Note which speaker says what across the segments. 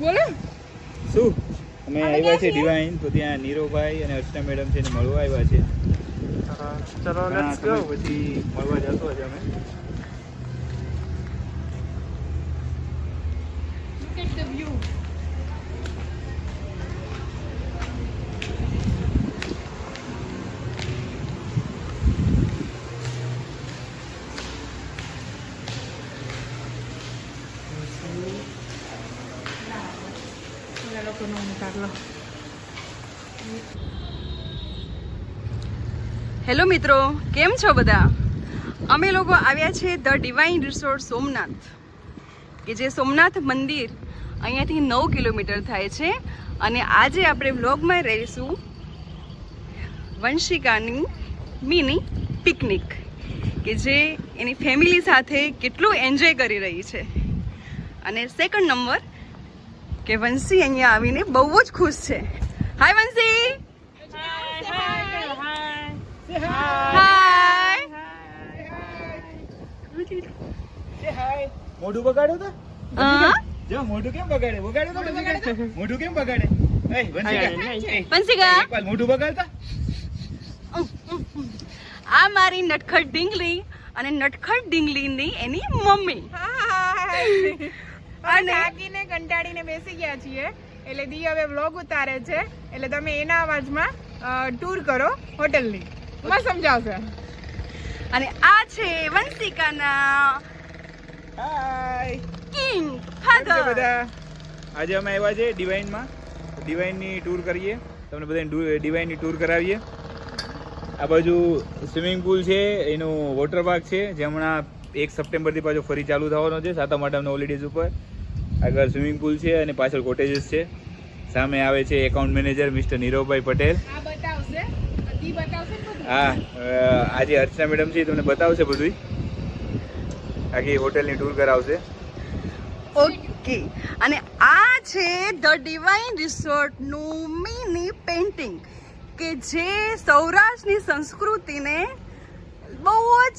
Speaker 1: બોલો. શું? અમે આવ્યા છે ડિવાઇન તો ત્યાં નીરોભાઈ અને અર્ચના મેડમ છે મળવા આવ્યા છે.
Speaker 2: ચલો લેટ્સ ગો
Speaker 1: પછી મળવા જતો છે અમે.
Speaker 3: Look at the view. લોકોનો ઉતાર લો
Speaker 4: હેલો મિત્રો, કેમ છો બધા? અમે લોકો આવ્યા છે ધ ડિવાઇન રિસોર્ટ સોમનાથ, કે જે સોમનાથ મંદિર અહીંયાથી નવ કિલોમીટર થાય છે. અને આજે આપણે વ્લોગમાં રહીશું વંશિકાની મિની પિકનિક, કે જે એની ફેમિલી સાથે કેટલું એન્જોય કરી રહી છે. અને સેકન્ડ નંબર કે વંશી અહીંયા આવીને બહુ જ ખુશ છે. હાય વંશી.
Speaker 1: મોઢું બગાડ્યો તો? જો મોઢું કેમ બગાડે બગાડ્યો તો મોઢું કેમ બગાડે? મોઢું બગાડતા?
Speaker 4: આ મારી નટખટ ડીંગલી અને નટખટ ડીંગલીની એની મમ્મી.
Speaker 3: અને થાકીને કંટાળીને બેસી ગયા છીએ. એટલે દી હવે વ્લોગ ઉતારે છે. એટલે તમે એના અવાજમાં ટૂર કરો હોટલની. માં સમજાવશે.
Speaker 4: અને આ છે વંશિકાના
Speaker 1: હાય
Speaker 4: કિંગ ફાધર
Speaker 1: બધા? આજે અમે આવ્યા છે ડિવાઇનમાં. ડિવાઇનની ટૂર કરીએ. તમને બધાને ડિવાઇનની ટૂર કરાવીએ. આ બાજુ સ્વિમિંગ પુલ છે એનું વોટર પાર્ક છે જે હમણાં એક સપ્ટેમ્બરથી પાછો ફરી ચાલુ થવાનો છે. સાતમ આઠમના હોલિડેઝ ઉપર. આગળ સ્વિમિંગ પુલ છે અને પાછળ કોટેજીસ છે. સામે આવે છે account manager mister Niravbhai Patel.
Speaker 3: આ બતાવશે. દી બતાવશે ને બધું?
Speaker 1: હા આજે અર્ચના મેડમ છે તમને બતાવશે બધું આખી હોટેલની ટૂર કરાવશે.
Speaker 4: ઓકે. અને આ છે ધ ડિવાઇન રિસોર્ટનું મિની પેઇન્ટિંગ કે જે સૌરાષ્ટ્રની સંસ્કૃતિને બહુ જ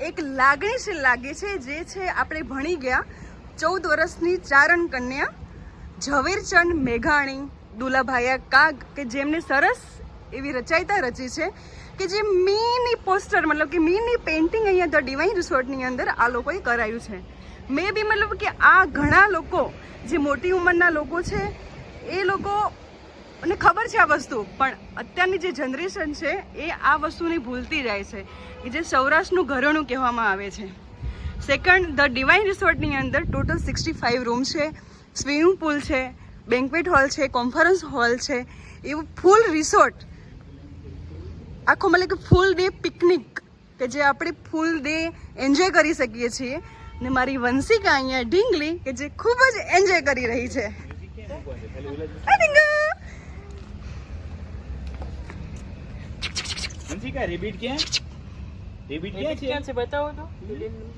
Speaker 4: એક લાગણીશીલ લાગે છે, જે છે આપણે ભણી ગયા ચૌદ વર્ષની ચારણ કન્યા, ઝવેરચંદ મેઘાણી, દુલાભાયા કાગ, કે જેમને સરસ એવી રચાયતા રચી છે, કે જે મીની પોસ્ટર, મતલબ કે મીની પેઇન્ટિંગ અહીંયા ધ ડિવાઇન રિસોર્ટની અંદર આ લોકોએ કરાયું છે. મે બી મતલબ કે આ ઘણા લોકો, જે મોટી ઉંમરના લોકો છે, એ લોકો અને ખબર છે આ વસ્તુ પણ અત્યારની જે જનરેશન છે એ આ વસ્તુને ભૂલતી જાય છે. કે જે સૌરાષ્ટ્રનું ઘરેણું કહેવામાં આવે છે. સેકન્ડ ધ ડિવાઇન રિસોર્ટની અંદર ટોટલ સિક્સટી ફાઇવ રૂમ છે સ્વિમિંગ પુલ છે બેન્ક્વેટ હોલ છે કોન્ફરન્સ હોલ છે એવું ફૂલ રિસોર્ટ આખો મતલબ કે ફૂલ ડે પિકનિક કે જે આપણે ફૂલ ડે એન્જોય કરી શકીએ છીએ. ને મારી વંશિકા અહીંયા ઢીંગલી કે જે ખૂબ જ એન્જોય કરી રહી છે. આ ઢીંગુ.
Speaker 1: રેબિટ ક્યાં રેબિટ ક્યાં છે
Speaker 2: ક્યાં છે બતાવો તો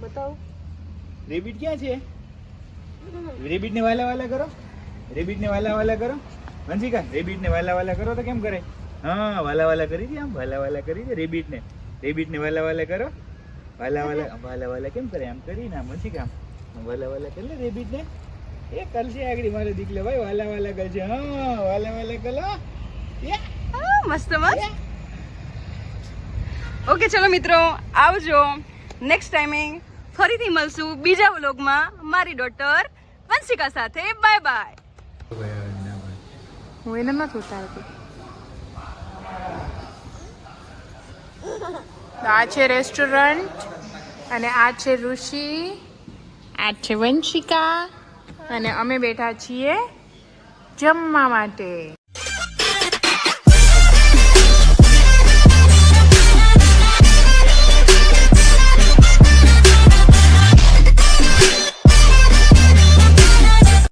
Speaker 2: બતાવો
Speaker 1: રેબિટ ક્યાં છે રેબિટ ને વાલા વાલા કરો રેબિટ ને વાલા વાલા કરો હંસિકા રેબિટ ને વાલા વાલા કરો તો કેમ કરે હા વાલા વાલા કરી દે આમ વાલા વાલા કરી દે રેબિટ ને રેબિટ ને વાલા વાલા કરો વાલા વાલા વાલા વાલા કેમ કરે આમ કરીને ના હંસિકા આમ વાલા વાલા કરી લે રેબિટ ને એ કરશે આગળ મારે દીકલો ભાઈ વાલા વાલા કરશે હા વાલા વાલા કરો
Speaker 4: મસ્ત મસ્ત ઓકે, ચલો મિત્રો, આવજો. નેક્સ્ટ ટાઈમિંગ ફરીથી મળશું બીજા વ્લોગમાં. મારી ડોટર વંશિકા સાથે. બાય બાય
Speaker 3: હું એને નથી ઉતારતી. આ છે રેસ્ટોરન્ટ અને આ છે ઋષિ, આ છે વંશિકા અને અમે બેઠા છીએ જમવા માટે.